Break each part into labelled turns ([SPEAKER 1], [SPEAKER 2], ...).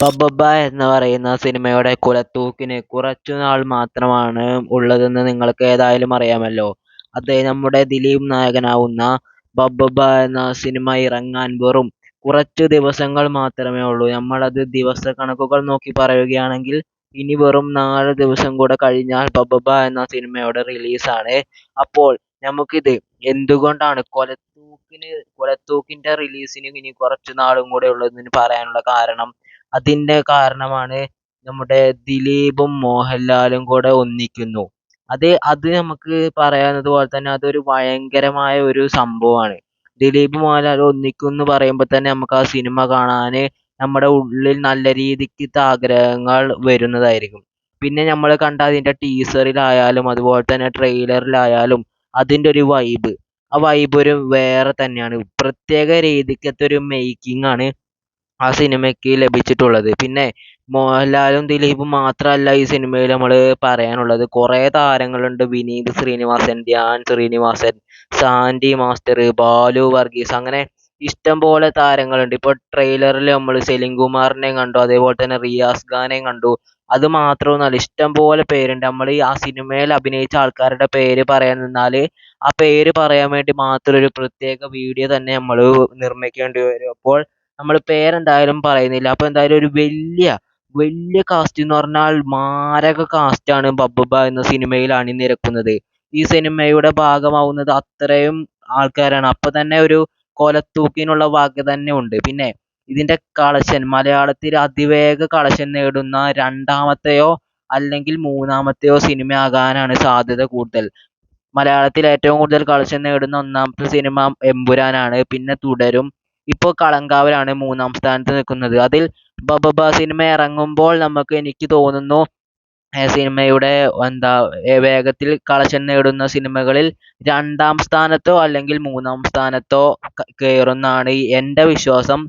[SPEAKER 1] ബബ്ബബ്ബ എന്ന് പറയുന്ന സിനിമയുടെ കുലത്തൂക്കിന് കുറച്ചുനാൾ മാത്രമാണ് ഉള്ളതെന്ന് നിങ്ങൾക്ക് ഏതായാലും അറിയാമല്ലോ. അതെ നമ്മുടെ ദിലീപ് നായകനാവുന്ന ബബ്ബബ്ബ എന്ന സിനിമ ഇറങ്ങാൻ വെറും കുറച്ചു ദിവസങ്ങൾ മാത്രമേ ഉള്ളൂ. നമ്മളത് ദിവസക്കണക്കുകൾ നോക്കി പറയുകയാണെങ്കിൽ ഇനി വെറും നാല് ദിവസം കൂടെ കഴിഞ്ഞാൽ ബബ്ബബ്ബ എന്ന സിനിമയുടെ റിലീസാണ്. അപ്പോൾ നമുക്കിത് എന്തുകൊണ്ടാണ് കൊലത്തൂക്കിന് കൊലത്തൂക്കിന്റെ റിലീസിന് ഇനി കുറച്ചു നാളും കൂടെ ഉള്ളതെന്ന് പറയാനുള്ള കാരണം അതിന്റെ കാരണമാണ് നമ്മുടെ ദിലീപും മോഹൻലാലും കൂടെ ഒന്നിക്കുന്നു. അത് അത് നമുക്ക് പറയാവുന്നത് പോലെ തന്നെ അതൊരു ഭയങ്കരമായ ഒരു സംഭവമാണ്. ദിലീപും മോഹൻലാലും ഒന്നിക്കുന്നു പറയുമ്പോൾ തന്നെ നമുക്ക് ആ സിനിമ കാണാൻ നമ്മുടെ ഉള്ളിൽ നല്ല രീതിക്ക് ആഗ്രഹങ്ങൾ വരുന്നതായിരിക്കും. പിന്നെ നമ്മൾ കണ്ട അതിന്റെ ടീസറിലായാലും അതുപോലെ തന്നെ ട്രെയിലറിലായാലും അതിന്റെ ഒരു വൈബ് ആ വൈബ് ഒരു വേറെ തന്നെയാണ്. പ്രത്യേക രീതിക്കത്തെ ഒരു മേക്കിംഗ് ആണ് ആ സിനിമയ്ക്ക് ലഭിച്ചിട്ടുള്ളത്. പിന്നെ മോഹൻലാലും ദിലീപും മാത്രമല്ല ഈ സിനിമയിൽ നമ്മൾ പറയാനുള്ളത്. കുറേ താരങ്ങളുണ്ട്. വിനീത് ശ്രീനിവാസൻ, ധ്യാൻ ശ്രീനിവാസൻ, സാൻഡി മാസ്റ്റർ, ബാലു വർഗീസ് അങ്ങനെ ഇഷ്ടം പോലെ താരങ്ങളുണ്ട്. ഇപ്പോൾ ട്രെയിലറിൽ നമ്മൾ സെലിം കുമാറിനെയും കണ്ടു. അതേപോലെ തന്നെ റിയാസ് ഖാനെയും കണ്ടു. അത് ഇഷ്ടം പോലെ പേരുണ്ട്. നമ്മൾ ആ സിനിമയിൽ അഭിനയിച്ച ആൾക്കാരുടെ പേര് പറയാൻ നിന്നാൽ ആ പേര് പറയാൻ വേണ്ടി മാത്രം ഒരു പ്രത്യേക വീഡിയോ തന്നെ നമ്മൾ നിർമ്മിക്കേണ്ടി വരും. അപ്പോൾ നമ്മൾ പേരെന്തായാലും പറയുന്നില്ല. അപ്പോൾ എന്തായാലും ഒരു വലിയ വലിയ കാസ്റ്റ് എന്ന് പറഞ്ഞാൽ മാരക കാസ്റ്റ് ആണ് ബബ്ബബ്ബ എന്ന സിനിമയിൽ അണിനിരക്കുന്നത്. ഈ സിനിമയുടെ ഭാഗമാവുന്നത് അത്രയും ആൾക്കാരാണ്. അപ്പോൾ തന്നെ ഒരു കൊലത്തൂക്കിനുള്ള വക തന്നെ ഉണ്ട്. പിന്നെ ഇതിന്റെ കളക്ഷൻ മലയാളത്തിൽ അതിവേഗ കളക്ഷൻ നേടുന്ന രണ്ടാമത്തെയോ അല്ലെങ്കിൽ മൂന്നാമത്തെയോ സിനിമ ആകാനാണ് സാധ്യത കൂടുതൽ. മലയാളത്തിൽ ഏറ്റവും കൂടുതൽ കളക്ഷൻ നേടുന്ന ഒന്നാമത്തെ സിനിമ എമ്പുരാനാണ്. പിന്നെ തുടരും. ഇപ്പോൾ കളങ്കാവിലാണ് മൂന്നാം സ്ഥാനത്ത് നിൽക്കുന്നത്. അതിൽ ബബബ സിനിമ ഇറങ്ങുമ്പോൾ നമുക്ക് എനിക്ക് തോന്നുന്നു സിനിമയുടെ എന്താ വേഗത്തിൽ കളക്ഷൻ നേടുന്ന സിനിമകളിൽ രണ്ടാം സ്ഥാനത്തോ അല്ലെങ്കിൽ മൂന്നാം സ്ഥാനത്തോ കയറുമെന്നാണ് എന്റെ വിശ്വാസം.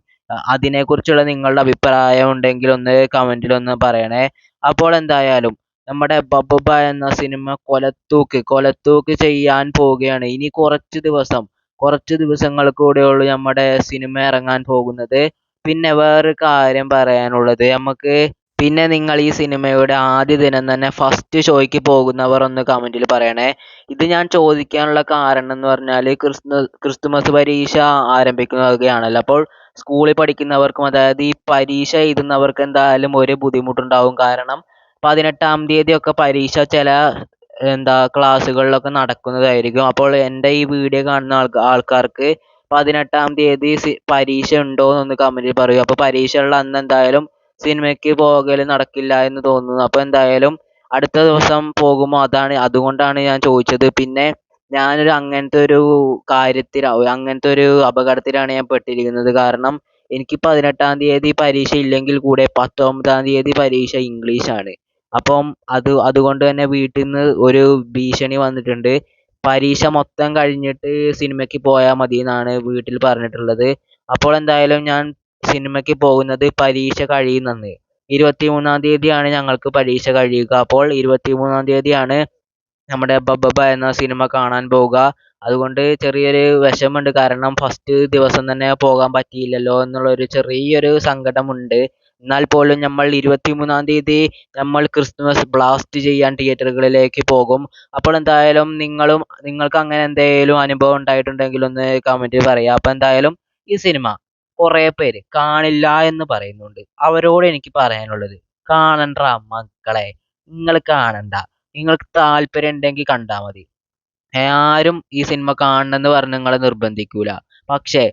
[SPEAKER 1] അതിനെക്കുറിച്ചുള്ള നിങ്ങളുടെ അഭിപ്രായം ഉണ്ടെങ്കിൽ ഒന്ന് കമന്റിൽ ഒന്ന് പറയണേ. അപ്പോൾ എന്തായാലും നമ്മുടെ ബബബ എന്ന സിനിമ കൊലത്തൂക്ക് കൊലത്തൂക്ക് ചെയ്യാൻ പോവുകയാണ്. ഇനി കുറച്ച് ദിവസം കുറച്ച് ദിവസങ്ങൾ കൂടെയുള്ളൂ നമ്മുടെ സിനിമ ഇറങ്ങാൻ പോകുന്നത്. പിന്നെ വേറൊരു കാര്യം പറയാനുള്ളത് നമുക്ക് പിന്നെ നിങ്ങൾ ഈ സിനിമയുടെ ആദ്യ ദിനം തന്നെ ഫസ്റ്റ് ഷോയ്ക്ക് പോകുന്നവർ ഒന്ന് കമന്റിൽ പറയണേ. ഇത് ഞാൻ ചോദിക്കാനുള്ള കാരണം എന്ന് പറഞ്ഞാൽ ക്രിസ്മ ക്രിസ്തുമസ് പരീക്ഷ ആരംഭിക്കുകയാണല്ലോ. അപ്പോൾ സ്കൂളിൽ പഠിക്കുന്നവർക്കും അതായത് ഈ പരീക്ഷ എഴുതുന്നവർക്ക് എന്തായാലും ഒരു ബുദ്ധിമുട്ടുണ്ടാവും. കാരണം പതിനെട്ടാം തീയതി ഒക്കെ പരീക്ഷ ചില എന്താ ക്ലാസ്സുകളിലൊക്കെ നടക്കുന്നതായിരിക്കും. അപ്പോൾ എന്റെ ഈ വീഡിയോ കാണുന്ന ആൾക്കാ ആൾക്കാർക്ക് പതിനെട്ടാം തീയതി പരീക്ഷ ഉണ്ടോ എന്നൊന്ന് കമന്റിൽ പറയൂ. അപ്പോൾ പരീക്ഷയുള്ള അന്ന് എന്തായാലും സിനിമയ്ക്ക് പോകൽ നടക്കില്ല എന്ന് തോന്നുന്നു. അപ്പോൾ എന്തായാലും അടുത്ത ദിവസം പോകുമോ അതാണ് അതുകൊണ്ടാണ് ഞാൻ ചോദിച്ചത്. പിന്നെ ഞാനൊരു അങ്ങനത്തെ ഒരു കാര്യത്തിൽ അങ്ങനത്തെ ഒരു അപകടത്തിലാണ് ഞാൻ പെട്ടിരിക്കുന്നത്. കാരണം എനിക്ക് പതിനെട്ടാം തീയതി പരീക്ഷ ഇല്ലെങ്കിൽ കൂടെ പത്തൊമ്പതാം തീയതി പരീക്ഷ ഇംഗ്ലീഷ് ആണ്. അപ്പം അത് അതുകൊണ്ട് തന്നെ വീട്ടിൽ നിന്ന് ഒരു ഭീഷണി വന്നിട്ടുണ്ട്. പരീക്ഷ മൊത്തം കഴിഞ്ഞിട്ട് സിനിമയ്ക്ക് പോയാൽ മതി എന്നാണ് വീട്ടിൽ പറഞ്ഞിട്ടുള്ളത്. അപ്പോൾ എന്തായാലും ഞാൻ സിനിമയ്ക്ക് പോകുന്നത് പരീക്ഷ കഴിയുന്ന അന്ന്. ഇരുപത്തിമൂന്നാം തീയതിയാണ് ഞങ്ങൾക്ക് പരീക്ഷ കഴിയുക. അപ്പോൾ ഇരുപത്തി മൂന്നാം തീയതിയാണ് നമ്മുടെ ബബബ എന്ന സിനിമ കാണാൻ പോവുക. അതുകൊണ്ട് ചെറിയൊരു വിഷമമുണ്ട്. കാരണം ഫസ്റ്റ് ദിവസം തന്നെ പോകാൻ പറ്റിയില്ലല്ലോ എന്നുള്ള ഒരു ചെറിയൊരു സങ്കടമുണ്ട്. എന്നാൽ പോലും നമ്മൾ ഇരുപത്തിമൂന്നാം തീയതി നമ്മൾ ക്രിസ്മസ് ബ്ലാസ്റ്റ് ചെയ്യാൻ തിയേറ്ററുകളിലേക്ക് പോകും. അപ്പോൾ എന്തായാലും നിങ്ങളും നിങ്ങൾക്ക് അങ്ങനെ എന്തെങ്കിലും അനുഭവം ഉണ്ടായിട്ടുണ്ടെങ്കിൽ ഒന്ന് കമന്റിൽ പറയുക. അപ്പോൾ എന്തായാലും ഈ സിനിമ കുറേ പേര് കാണില്ല എന്ന് പറയുന്നുണ്ട്. അവരോട് എനിക്ക് പറയാനുള്ളത് കാണണ്ട മക്കളെ. നിങ്ങൾ കാണണ്ട. നിങ്ങൾക്ക് താല്പര്യം ഉണ്ടെങ്കിൽ കണ്ടാൽ മതി. ആരും ഈ സിനിമ കാണണമെന്ന് പറഞ്ഞ് നിങ്ങളെ നിർബന്ധിക്കൂല. പക്ഷേ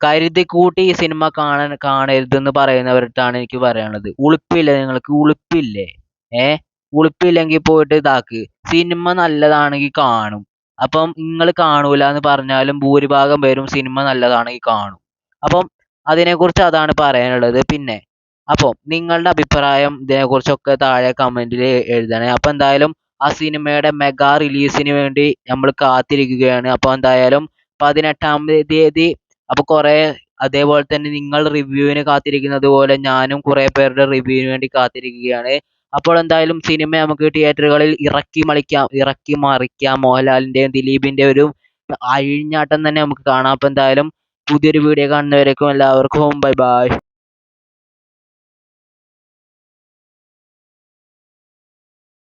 [SPEAKER 1] കരുതിക്കൂട്ടി ഈ സിനിമ കാണാൻ കാണരുതെന്ന് പറയുന്നവരടുത്താണ് എനിക്ക് പറയാനുള്ളത്. ഉളുപ്പില്ലേ നിങ്ങൾക്ക് ഉളുപ്പില്ലേ? ഏ ഉളുപ്പില്ലെങ്കിൽ പോയിട്ട് ഇതാക്ക്. സിനിമ നല്ലതാണെങ്കിൽ കാണും. അപ്പം നിങ്ങൾ കാണൂല എന്ന് പറഞ്ഞാലും ഭൂരിഭാഗം പേരും സിനിമ നല്ലതാണെങ്കിൽ കാണും. അപ്പം അതിനെക്കുറിച്ച് അതാണ് പറയാനുള്ളത്. പിന്നെ അപ്പോൾ നിങ്ങളുടെ അഭിപ്രായം ഇതിനെക്കുറിച്ചൊക്കെ താഴെ കമന്റിൽ എഴുതണേ. അപ്പോൾ എന്തായാലും ആ സിനിമയുടെ മെഗാ റിലീസിന് വേണ്ടി നമ്മൾ കാത്തിരിക്കുകയാണ്. അപ്പോൾ എന്തായാലും പതിനെട്ടാം തീയതി അപ്പോൾ കുറേ അതേപോലെ തന്നെ നിങ്ങൾ റിവ്യൂവിന് കാത്തിരിക്കുന്നത് പോലെ ഞാനും കുറേ പേരുടെ റിവ്യൂവിന് വേണ്ടി കാത്തിരിക്കുകയാണ്. അപ്പോൾ എന്തായാലും സിനിമ നമുക്ക് തിയേറ്ററുകളിൽ ഇറക്കി മളിക്കാം ഇറക്കി മറിക്കാം. മോഹൻലാലിന്റെയും ദിലീപിന്റെയും ഒരു അഴിഞ്ഞാട്ടം തന്നെ നമുക്ക് കാണാം. അപ്പോൾ എന്തായാലും പുതിയൊരു വീഡിയോ കാണുന്നവരേക്കും എല്ലാവർക്കും ബൈ ബൈ.